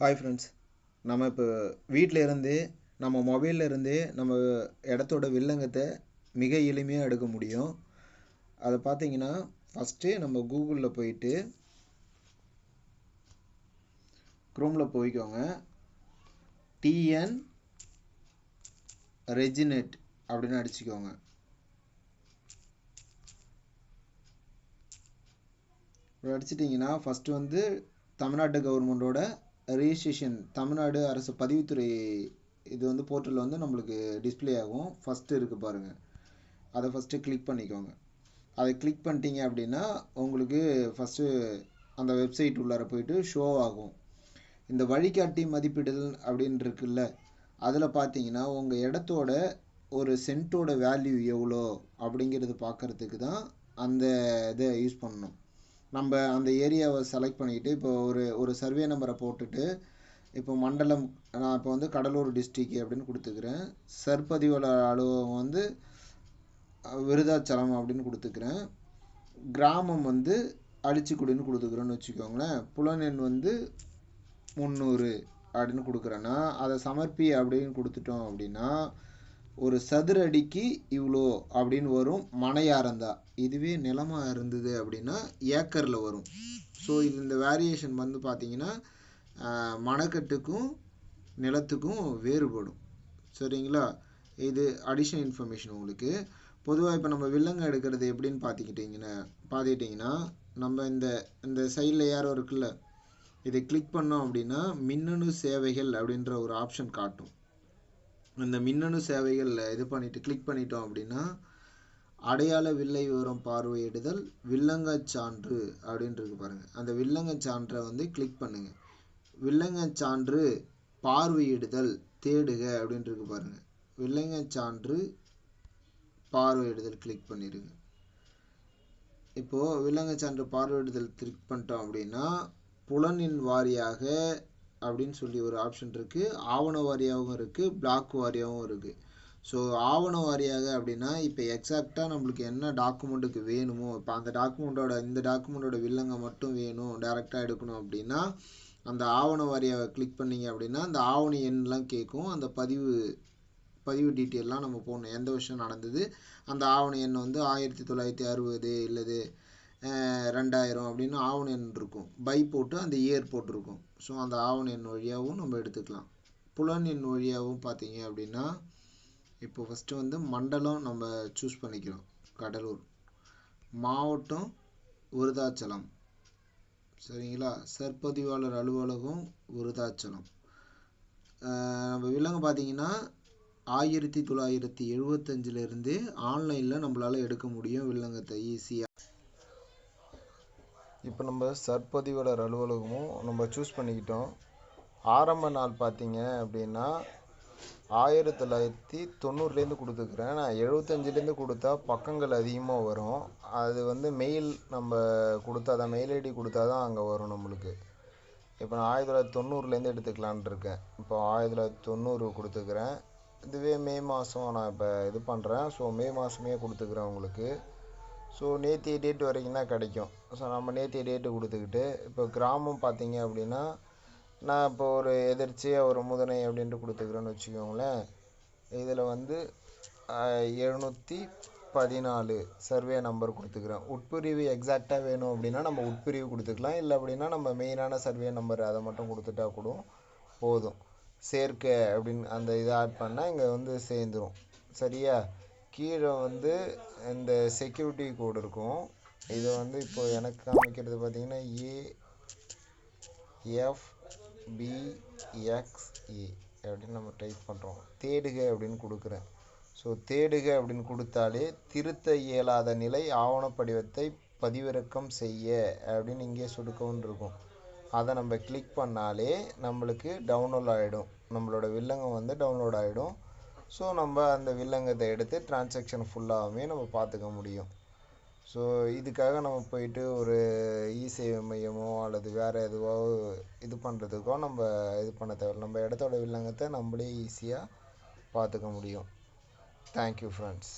Hi friends நம்ம இப்போ வீட்டில் இருந்தே நம்ம மொபைலில் இருந்தே நம்ம இடத்தோட வில்லங்கத்தை மிக எளிமையாக எடுக்க முடியும். அதை பார்த்தீங்கன்னா ஃபஸ்ட்டு நம்ம கூகுளில் போயிட்டு க்ரோமில் போய்க்கோங்க. டிஎன் ரெஜினெட் அப்படின்னு அடிச்சுக்கோங்க. அடிச்சிட்டிங்கன்னா ஃபஸ்ட்டு வந்து தமிழ்நாட்டு கவர்மெண்ட்டோட ரிஜிஸ்ட்ரேஷன் தமிழ்நாடு அரசு பதிவுத்துறை இது வந்து போர்ட்டலில் வந்து நம்மளுக்கு டிஸ்ப்ளே ஆகும். ஃபஸ்ட்டு இருக்குது பாருங்கள் அதை ஃபஸ்ட்டு கிளிக் பண்ணிக்கோங்க. அதை கிளிக் பண்ணிட்டீங்க அப்படின்னா உங்களுக்கு ஃபஸ்ட்டு அந்த வெப்சைட் உள்ளார போயிட்டு ஷோ ஆகும். இந்த வழிகாட்டி மதிப்பிடுதல் அப்படின்னு இருக்குல்ல அதில் பார்த்தீங்கன்னா உங்கள் இடத்தோட ஒரு சென்ட்டோட வேல்யூ எவ்வளோ அப்படிங்கிறது பார்க்குறதுக்கு தான் அந்த இதை யூஸ் பண்ணணும். நம்ம அந்த ஏரியாவை செலக்ட் பண்ணிக்கிட்டு இப்போ ஒரு ஒரு சர்வே நம்பரை போட்டுட்டு இப்போ மண்டலம் நான் இப்போ வந்து கடலூர் டிஸ்ட்ரிக் அப்படின்னு கொடுத்துக்கிறேன். சர்பதிவாளர் அலுவலகம் வந்து விருதாச்சலம் அப்படின்னு கொடுத்துக்கிறேன். கிராமம் வந்து அழிச்சிக்குடின்னு கொடுத்துக்கிறோன்னு வச்சுக்கோங்களேன். புலனெண் வந்து முந்நூறு அப்படின்னு கொடுக்குறேன்னா அதை சமர்ப்பி அப்படின்னு கொடுத்துட்டோம் அப்படின்னா ஒரு சதுர அடிக்கு இவ்வளோ அப்படின்னு வரும் மனையாக இருந்தால் இதுவே நிலமாக இருந்தது அப்படின்னா ஏக்கரில் வரும். ஸோ இது இந்த வேரியேஷன் வந்து பார்த்திங்கன்னா மணக்கட்டுக்கும் நிலத்துக்கும் வேறுபடும். சரிங்களா? இது அடிஷனல் இன்ஃபர்மேஷன் உங்களுக்கு. பொதுவாக இப்போ நம்ம வில்லங்க எடுக்கிறது எப்படின்னு பார்த்துக்கிட்டிங்கன்னா பார்த்துக்கிட்டிங்கன்னா நம்ம இந்த இந்த சைடில் யாரோ இருக்குல்ல இதை கிளிக் பண்ணோம் அப்படின்னா மின்னணு சேவைகள் அப்படின்ற ஒரு ஆப்ஷன் காட்டும். இந்த மின்னணு சேவைகளில் இது பண்ணிவிட்டு கிளிக் பண்ணிட்டோம் அப்படின்னா அடையாள வில்லை விவரம் பார்வையிடுதல் வில்லங்க சான்று அப்படின்றது பாருங்கள் அந்த வில்லங்க சான்றை வந்து கிளிக் பண்ணுங்கள் வில்லங்க சான்று பார்வையிடுதல் தேடுக அப்படின்றது பாருங்கள் வில்லங்க சான்று பார்வையிடுதல் கிளிக் பண்ணிடுங்க. இப்போது விலங்கச் சான்று பார்வையிடுதல் கிளிக் பண்ணிட்டோம் அப்படின்னா புலனின் வாரியாக அப்படின்னு சொல்லி ஒரு ஆப்ஷன் இருக்குது ஆவண வாரியாகவும் இருக்குது பிளாக் வாரியாகவும் இருக்குது ஸோ ஆவண வாரியாக அப்படின்னா இப்போ எக்ஸாக்டாக நம்மளுக்கு என்ன டாக்குமெண்ட்டுக்கு வேணுமோ இப்போ அந்த டாக்குமெண்ட்டோட இந்த டாக்குமெண்ட்டோட வில்லங்க மட்டும் வேணும் டேரெக்டாக எடுக்கணும் அப்படின்னா அந்த ஆவண வாரியாக கிளிக் பண்ணிங்க அப்படின்னா அந்த ஆவண எண்லாம் கேட்கும். அந்த பதிவு பதிவு டீட்டெயிலெலாம் நம்ம போடணும். எந்த விஷயம் நடந்தது? அந்த ஆவண எண் வந்து ஆயிரத்தி தொள்ளாயிரத்தி அறுபது இல்லது ரெண்டாயிரம் அப்படின்னு ஆவண எண் இருக்கும். பை போட்டு அந்த இயர் போட்டிருக்கும். ஸோ அந்த ஆவண எண் வழியாகவும் நம்ம எடுத்துக்கலாம். புலன் எண் வழியாகவும் பார்த்தீங்க அப்படின்னா இப்போ ஃபஸ்ட்டு வந்து மண்டலம் நம்ம சூஸ் பண்ணிக்கிறோம். கடலூர். மாவட்டம் விருதாச்சலம். சரிங்களா? சற்பதிவாளர் அலுவலகம் விருதாச்சலம். நம்ம விலங்கு பார்த்தீங்கன்னா ஆயிரத்தி தொள்ளாயிரத்தி எழுபத்தஞ்சிலேருந்து ஆன்லைனில் நம்மளால் எடுக்க முடியும் வில்லங்கத்தை ஈஸியாக இப்போ நம்ம சர்பதிவாளர் அலுவலகமும் நம்ம சூஸ் பண்ணிக்கிட்டோம். ஆரம்ப நாள் பார்த்தீங்க அப்படின்னா ஆயிரத்தி தொள்ளாயிரத்தி தொண்ணூறுலேருந்து கொடுத்துக்கிறேன் நான் எழுபத்தஞ்சிலேருந்து கொடுத்தா பக்கங்கள் அதிகமாக வரும். அது வந்து மெயில் நம்ம கொடுத்தா தான் மெயில் ஐடி கொடுத்தா தான் அங்கே வரும் நம்மளுக்கு. இப்போ நான் ஆயிரத்தி தொள்ளாயிரத்தி தொண்ணூறுலேருந்து எடுத்துக்கலான் இருக்கேன். இப்போ ஆயிரத்தி தொள்ளாயிரத்தி தொண்ணூறு கொடுத்துக்கிறேன் இதுவே மே மாதம் நான் இப்போ இது பண்ணுறேன் ஸோ மே மாதமே கொடுத்துக்கிறேன் உங்களுக்கு. ஸோ நேற்றைய டேட் வரைக்கும் தான் கிடைக்கும். ஸோ நம்ம நேற்றைய டேட்டு கொடுத்துக்கிட்டு இப்போ கிராமம் பார்த்தீங்க அப்படின்னா நான் இப்போ ஒரு எதிர்ச்சியாக ஒரு முதனை அப்படின்ட்டு கொடுத்துக்கிறேன்னு வச்சுக்கோங்களேன். இதில் வந்து எழுநூற்றி பதினாலு சர்வே நம்பர் கொடுத்துக்கிறேன். உட்பிரிவு எக்ஸாக்டாக வேணும் அப்படின்னா நம்ம உட்பிரிவு கொடுத்துக்கலாம். இல்லை அப்படின்னா நம்ம மெயினான சர்வே நம்பர் அதை மட்டும் கொடுத்துட்டா கூட போதும். சேர்க்க அப்படின்னு அந்த இதை ஆட் பண்ணால் இங்கே வந்து சேர்ந்துடும் சரியா? கீழே வந்து இந்த செக்யூரிட்டி கோடு இருக்கும். இது வந்து இப்போ எனக்கு காமிக்கிறது பார்த்தீங்கன்னா ஏ எஃப் பிஎக்ஸ்இ அப்படின்னு நம்ம டைப் பண்ணுறோம் தேடுக அப்படின்னு கொடுக்குறேன். ஸோ தேடுக அப்படின்னு கொடுத்தாலே திருத்த இயலாத நிலை ஆவணப்படிவத்தை பதிவிறக்கம் செய்ய அப்படின்னு இங்கே சொடுக்கவும் இருக்கும். அதை நம்ம கிளிக் பண்ணாலே நம்மளுக்கு டவுன்லோட் ஆகிடும் நம்மளோட வில்லங்கம் வந்து டவுன்லோட் ஆகிடும் ஸோ நம்ம அந்த வில்லங்கத்தை எடுத்து டிரான்சாக்ஷன் ஃபுல்லாகவுமே நம்ம பார்த்துக்க முடியும். ஸோ இதுக்காக நம்ம போயிட்டு ஒரு இசேவை மையமோ அல்லது வேறு எதுவோ இது பண்ணுறதுக்கோ நம்ம இது பண்ண தேவையில்ல. நம்ம இடத்தோட வில்லங்கத்தை நம்மளே ஈஸியாக பார்த்துக்க முடியும். Thank you friends